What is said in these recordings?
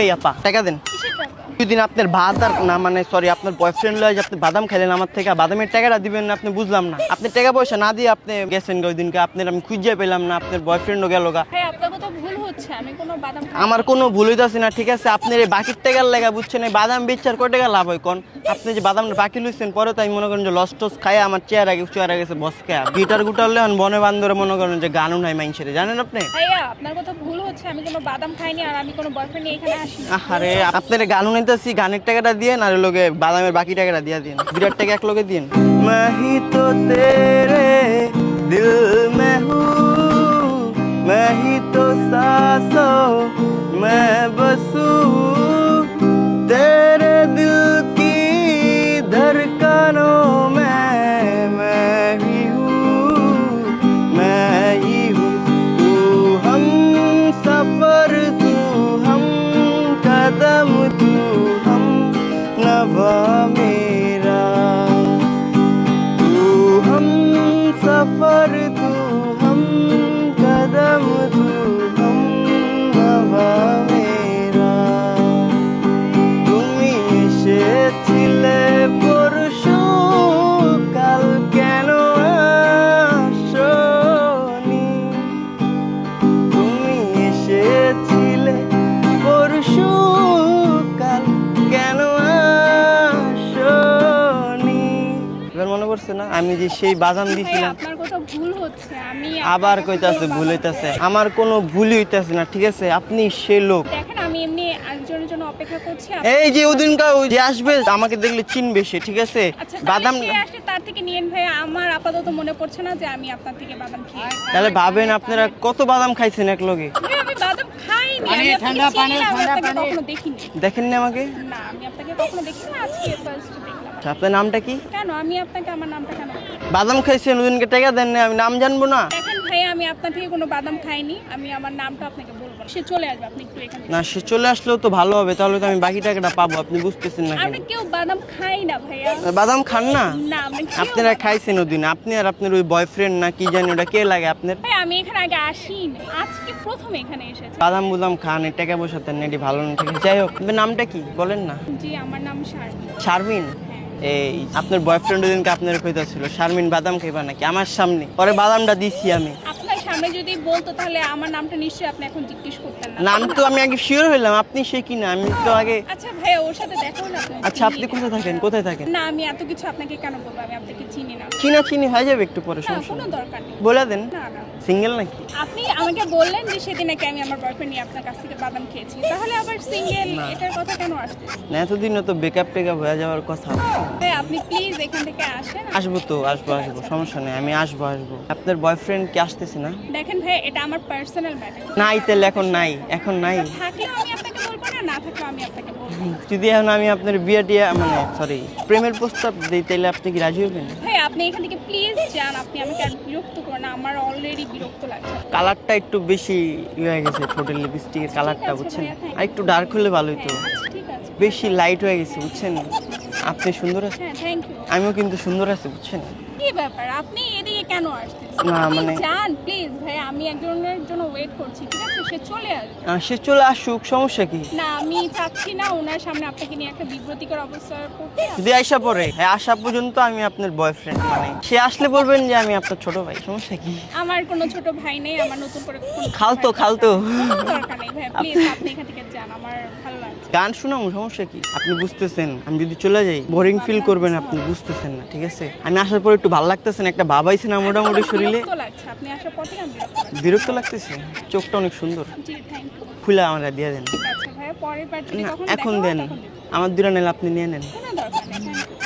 এই আপা টাকা দেন। দুদিন আপনার ভাত আর না মানে সরি আপনার বয়ফ্রেন্ড লয় যে আপনি বাদাম খাইলেন আমার থেকে বাদামের টাকাটা দিবেন না আপনি বুঝলাম না। আপনি টাকা পয়সা না দিয়ে আপনি গেছেন ওই দিনকে আপনার আমি খুঁজে পেলাম না আপনার বয়ফ্রেন্ডও গেল গা। ভাই আপনার কথা ভুল হচ্ছে আমি কোনো বাদাম খাই আমার কোনো ভুল হইতাছে না ঠিক আছে? আপনার এই বাকির টাকার লেগা বুঝছেন এই বাদাম বেচার কয় টাকা লাভ হয় কোন? আপনি যে বাদামটা বাকি লইছেন পরে তাই মনে করেন যে লস টস খায় আমার চেয়ার আগে চেয়ার গেছে বস খায় গিটার গুটার লেন বনে বান্ধরে মনে করেন যে গানও নাই মাইনসেরে জানেন আপনি? আপনার কথা ভুল হচ্ছে আমি কোনো বাদাম খাইনি আর আমি কোনো বয়ফ্রেন্ড নিয়ে এখানে। আরে আপনার গানও নিতেছি, গানের টাকাটা দিয়ে আর লোকে বাদামের বাকি টাকাটা দিয়ে দিন বিরাট টাকা এক লোকে দিন মাহি তো তেরে দিল মে হু মাহি তো সাসো, মে বসু না আমি যে সেই বাদাম দিছিলাম। আপনার কথা ভুল হচ্ছে আমি আবার কইতাছে ভুল হইতাছে। আমার কোনো ভুলই হইতাছে না ঠিক আছে? আপনি সে লোক। দেখেন আমি এমনি একজনের জন্য অপেক্ষা করছি আপ- এই যে যে আসবে আমাকে দেখলে চিনবে সে ঠিক আছে? আচ্ছা বাদাম তার থেকে নিয়েন ভাইয়া আমার আপাতত মনে পড়ছে না যে আমি আপনার থেকে বাদাম খেয়েছি তাহলে ভাবেন আপনারা কত বাদাম খাইছেন এক লগে? আমি বাদাম খাইনি আমি ঠান্ডা পানি ঠান্ডা পানি দেখিনি। দেখেননি আমাকে? না আমি আপনাকে কখনো দেখিনি আজকে ফার্স্ট আচ্ছা, আপনার নামটা কি? কেন? আমি আপনাকে আমার নামটা কেন? বাদাম খাইছেন ওদিনকে টাকা দেন না, আমি নাম জানব না? দেখেন ভাই আমি আপনার থেকে কোনো বাদাম খাইনি আমি আমার নামটা আপনাকে বলব না। সে চলে আসবে আপনি একটু এখানে না সে চলে আসলেও তো ভালো হবে তাহলে তো আমি বাকি টাকাটা পাবো আপনি বুঝতেছেন না কেন? আমরা কেউ বাদাম খাই না ভাইয়া। বাদাম খান না? না আমরা কেউ আপনারা খাইছেন ওদিন আপনি আর আপনার ওই বয়ফ্রেন্ড না কি জানি ওটা কে লাগে আপনার? ভাই আমি এখানে আগে আসিনি আজকে প্রথম এখানে এসেছি। বাদাম বুদাম খান এই টাকা পয়সা তেন এটি ভালো না ঠিক আছে। যাই হোক আপনার নামটা কি? বলেন না। জি আমার নাম শারমিন। শারমিন? এই আপনার বয়ফ্রেন্ড ওদিনকে আপনার কইতা ছিল শারমিন বাদাম খাইবা নাকি? আমার সামনে। পরে বাদামটা দিছি আমি। আপনার সামনে যদি বলতো তাহলে আমার নামটা নিশ্চয়ই আপনি এখন জিজ্ঞেস করতেন না। নাম তো আমি আগে শিওর হইলাম আপনি সে কিনা? আমি তো আগে আচ্ছা ওর সাথে আপনার আচ্ছা আপনি কোথায় থাকেন? কোথায় থাকেন? না আমি এত কিছু আপনাকে কেন বলব? আমি আপনাকে চিনি না। চিনা চিনি হয়ে যাবে একটু পরে সমস্যা কোনো দরকার নেই। বলে দেন। না না। সিঙ্গেল নাকি? আপনি আমাকে বললেন যে সেদিন নাকি আমি আমার বয়ফ্রেন্ড নিয়ে আপনার কাছ থেকে বাদাম খেয়েছি। তাহলে আবার সিঙ্গেল এটার কথা কেন আসতেছে না এতদিনও তো বেকআপ টেকআপ হয়ে যাওয়ার কথা। আপনি প্লিজ এখান থেকে আসেন। আসব তো আসব আসব সমস্যা নেই আমি আসব আসব। আপনার বয়ফ্রেন্ড কি আসতেছে না? দেখেন ভাই এটা আমার পার্সোনাল ম্যাটার নাই তাহলে এখন নাই এখন নাই। থাকলেও আমি আপনাকে না না আমি আপনাকে বলব। যদি এখন আমি আপনার বিয়ে টিয়া মানে সরি প্রেমের প্রস্তাব দিই তাহলে আপনি কি রাজি হবেন আপনি এখান থেকে প্লিজ যান আপনি আমাকে আর বিরক্ত করুন না, আমার অলরেডি বিরক্ত লাগছে। কালারটা একটু বেশি ইয়ে হয়ে গেছে ঠোঁটের লিপস্টিকের কালারটা বুঝছেন? আর একটু ডার্ক হলে ভালো হতো হ্যাঁ আচ্ছা বেশি লাইট হয়ে গেছে বুঝছেন? আপনি সুন্দর আছেন? হ্যাঁ থ্যাংক ইউ আমিও কিন্তু সুন্দর আছি বুঝছেন? কি ব্যাপার? আপনি এদিকে কেন আসতেছেন? না, মানে- যান প্লিজ ভাই আমি একজনের জন্য ওয়েট করছি ঠিক আছে? সে চলে আসবে। সে চলে আসুক সমস্যা কি? না আমি চাচ্ছি না ওনার সামনে আপনাকে নিয়ে একটা বিব্রতিকর অবস্থা করতে যদি আইসা পরে হ্যাঁ আসা পর্যন্ত আমি আপনার বয়ফ্রেন্ড মানে সে আসলে বলবেন যে আমি আপনার ছোট ভাই সমস্যা কি? আমার কোনো ছোট ভাই নেই আমার নতুন করে কোনো খালতো খালতো। কোনো দরকার নেই ভাই প্লিজ আপনি এখান থেকে যান আমার ভালো লাগছে। গান শোনাম সমস্যা কি? আপনি বুঝতেছেন আমি যদি চলে যাই বোরিং ফিল করবেন আপনি বুঝতেছেন না ঠিক আছে? আমি আসার পর একটু ভালো লাগতেছে না একটা বাবাইছে না মোটামুটি শরীরে। বিরক্ত লাগতেছে? চোখটা অনেক সুন্দর। খুলে আমরা দিয়ে দেন। না এখন দেন। আমার দুটা নিলে আপনি নিয়ে নেন। নেই।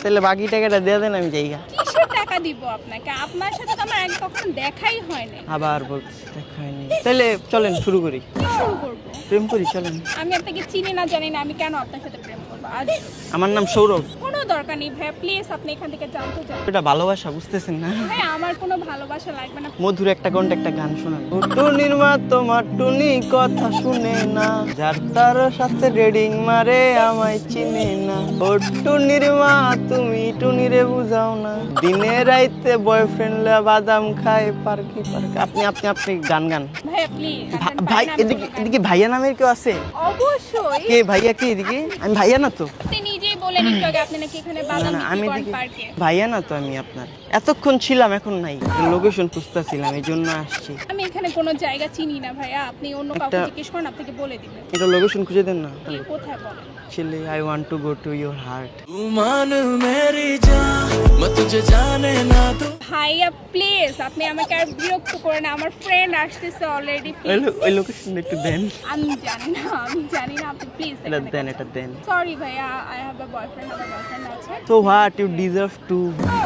তাহলে বাকি টাকাটা দিয়ে দেন আমি যাইগা। কিসের টাকা দিব আপনাকে? আপনার সাথে তো আমার কখন দেখাই হয়নি আবার বলতেছি দেখা হয়নি তাহলে চলেন শুরু করি। শুরু করব? প্রেম করি চলেন। আমি আপনাকে চিনি না জানি না আমি কেন আপনার সাথে প্রেম করব? আজ আমার নাম সৌরভ। কোনো দরকার নেই ভাইয়া প্লিজ আপনি এখান থেকে জানতে চান। এটা ভালোবাসা বুঝতেছেন না? ভাই আমার কোনো ভালোবাসা লাগবে না। মধুর একটা কণ্ঠে একটা গান শোনা টুনির মা তোমার টুনি কথা শুনে না। যার তার সাথে রেডিং মারে আমায় চিনে না। ও টুনির মা তুমি টুনিরে বুঝাও না। দিনে রাইতে বয়ফ্রেন্ড বাদাম খায় পার্কি পার্ক। আপনি আপনি আপনি গান গান। ভাইয়া প্লিজ ভাই এদিকে এদিকে ভাইয়া নামের কেউ আছে? অবশ্যই। কে ভাইয়া কে এদিকে? আমি ভাইয়া না তো? আপনি নিজেই বলেন একটু আগে আপনি ভাইয়া না তো আমি আপনার। এতক্ষণ ছিলাম এখন নাই। লোকেশন এই জন্য আসছি। আমি এখানে কোনো জায়গা চিনি না ভাইয়া। আপনি অন্য কাউকে জিজ্ঞেস করেন আপনাকে বলে দিবেন। এটা লোকেশন খুঁজে দেন না। কোথায় বলেন I want to go to your heart মান মেরি জান জানে না তো। ভাইয়া প্লিজ আপনি আমাকে আর বিরক্ত করেন আমার ফ্রেন্ড আসতেছে অলরেডি ওই লোকেশন একটু দেন। আমি জানি না আমি জানি না আপনি প্লিজ এটা দেন এটা দেন। সরি ভাইয়া আই হ্যাভ আ বয়ফ্রেন্ড আমার বয়ফ্রেন্ড আছে। তো হোয়াট ইউ ডিজার্ভ টু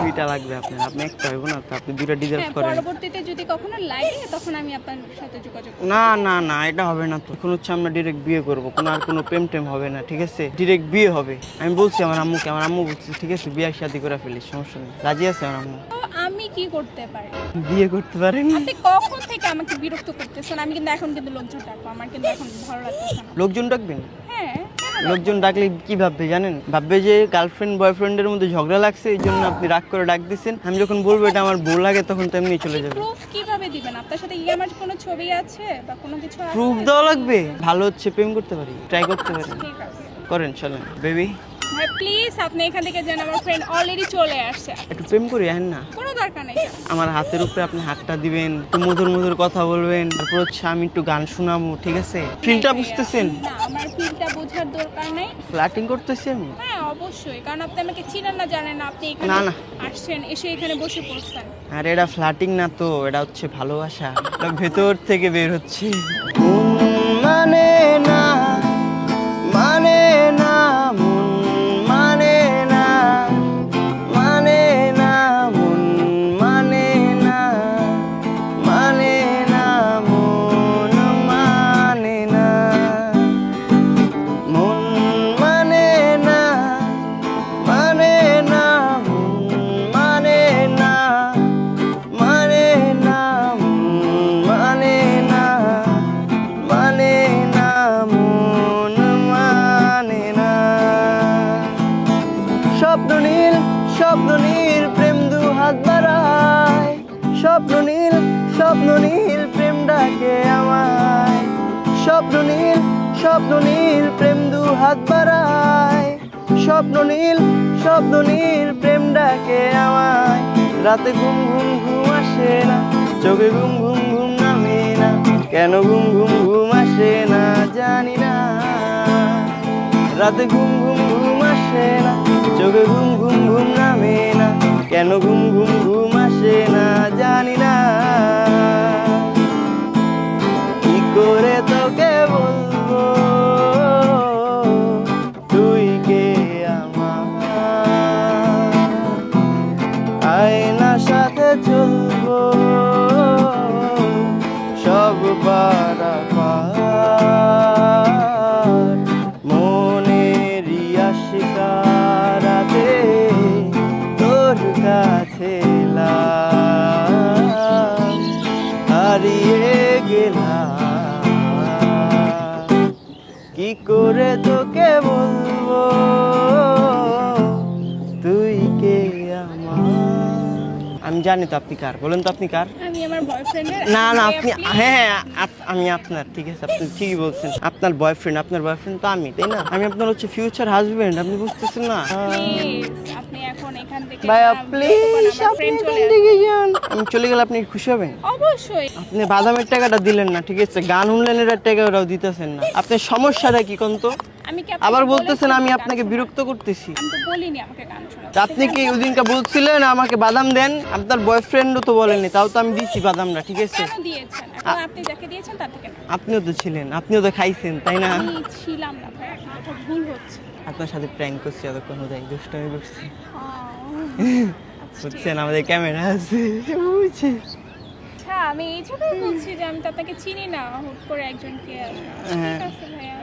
দুইটা লাগবে আপনার। আপনি একটা হইব না তো আপনি দুইটা ডিজার্ভ হ্যাঁ করেন। পরবর্তীতে যদি কখনো লাগে তখন আমি আপনার সাথে যোগাযোগ না না না এটা হবে না তো। এখন হচ্ছে আমরা ডিরেক্ট বিয়ে করব কোনো আর কোনো প্রেম টেম হবে না ঠিক আছে? ডিরেক্ট বিয়ে হবে। আমি বলছি আমার আম্মুকে আমার আম্মু বলছি ঠিক আছে বিয়ে শাদি করে ফেলিস সমস্যা নেই। রাজি আছে আমার আম্মু? কি করতে পারি? বিয়ে করতে পারেন। আপনি কখন থেকে আমাকে বিরক্ত করতেছেন? আমি কিন্তু এখন কিন্তু লোকজন ডাকবো আমার কিন্তু এখন ভালো লাগতেছে না। লোকজন ডাকবেন? হ্যাঁ লোকজন ডাকলে কি ভাববে জানেন? ভাববে যে গার্লফ্রেন্ড বয়ফ্রেন্ডের মধ্যে ঝগড়া লাগছে এই জন্য আপনি রাগ করে ডাক দিচ্ছেন আমি যখন বলব এটা আমার বউ লাগে তখন তো এমনি চলে যাবে। প্রুফ কীভাবে দিবেন? আপনার সাথে কি আমার কোনো ছবি আছে বা কোনো কিছু আছে? প্রুফ দেওয়া লাগবে। ভালো হচ্ছে প্রেম করতে পারি ট্রাই করতে পারি। ঠিক আছে। করেন চলেন। বেবি ভাই প্লিজ আপনি এখান থেকে যান আমার ফ্রেন্ড অলরেডি চলে আসছে একটু প্রেম করি হ্যাঁ না? কোনো দরকার নেই। আমার হাতের উপরে আপনি হাতটা দিবেন একটু মধুর মধুর কথা বলবেন। তারপর হচ্ছে আমি একটু গান শোনাবো ঠিক আছে? ফিলটা বুঝতেছেন? না আমার ফিলটা বোঝার দরকার নেই। ফ্ল্যাটিং করতেছি আমি? হ্যাঁ অবশ্যই কারণ আপনি আমাকে চিনেন না জানেন না আপনি এখানে না, না। আসছেন এসে এখানে বসে পড়ছেন। আর এটা ফ্ল্যাটিং না তো এটা হচ্ছে ভালোবাসা। ভেতর থেকে বের হচ্ছে। মানে না ডাকে আমায়। স্বপ্ন নীল স্বপ্ন নীল, প্রেম দু হাত বাড়ায়। স্বপ্ন নীল স্বপ্ন নীল, প্রেম ডাকে আমায়। রাতে ঘুম ঘুম ঘুম আসে না, চোখে ঘুম ঘুম ঘুম নামে না। কেন ঘুম ঘুম ঘুম আসে না জানি না। রাতে ঘুম ঘুম ঘুম আসে না, চোখে ঘুম ঘুম ঘুম নামে না। কেন ঘুম ঘুম ঘুম আসে না জানি না। করে তোকে বলব। আমি জানি তো আপনি কার। বলেন তো আপনি কার। আমি আমার বয়ফ্রেন্ডের না না আপনি হ্যাঁ হ্যাঁ আমি আপনার ঠিক আছে আপনি ঠিকই বলছেন। আপনার বয়ফ্রেন্ড আপনার বয়ফ্রেন্ড তো আমি তাই না? আমি আপনার হচ্ছে ফিউচার হাজবেন্ড আপনি বুঝতেছেন না? আপনি এখন এখান থেকে ভাইয়া প্লিজ আপনি যান। আমি চলে গেলে আপনি খুশি হবেন। অবশ্যই। আপনি বাদামের টাকাটা দিলেন না ঠিক আছে? গান শুনলেন এটার টাকা ওরাও দিতেছেন না। আপনার সমস্যাটা কি কোন তো? আমি আবার বলতেছেন আমি আপনাকে বিরক্ত করতেছি। আমি তো বলিনি আমাকে গান শোনাতে। তা আপনি কি ওই ওদিনকে বলছিলেন আমাকে বাদাম দেন? আপনার বয়ফ্রেন্ডও তো বলেননি তাও তো আমি দিচ্ছি বাদামটা ঠিক আছে? কেন দিয়েছেন? এখন আপনি যাকে দিয়েছেন তার থেকে না আপনিও তো ছিলেন আপনিও তো খাইছেন তাই না? আমি ছিলাম না ভাই এখন কোথাও ভুল হচ্ছে। আপনার সাথে প্র্যাঙ্ক করছি এতক্ষণ যাই দুষ্টামি করছি ঠিক বুঝছেন আমাদের ক্যামেরা আছে বুঝছি? আচ্ছা আমি এই জন্যই বলছি যে আমি তো আপনাকে চিনি না হুট করে একজনকে ঠিক হ্যাঁ। আছে ভাইয়া।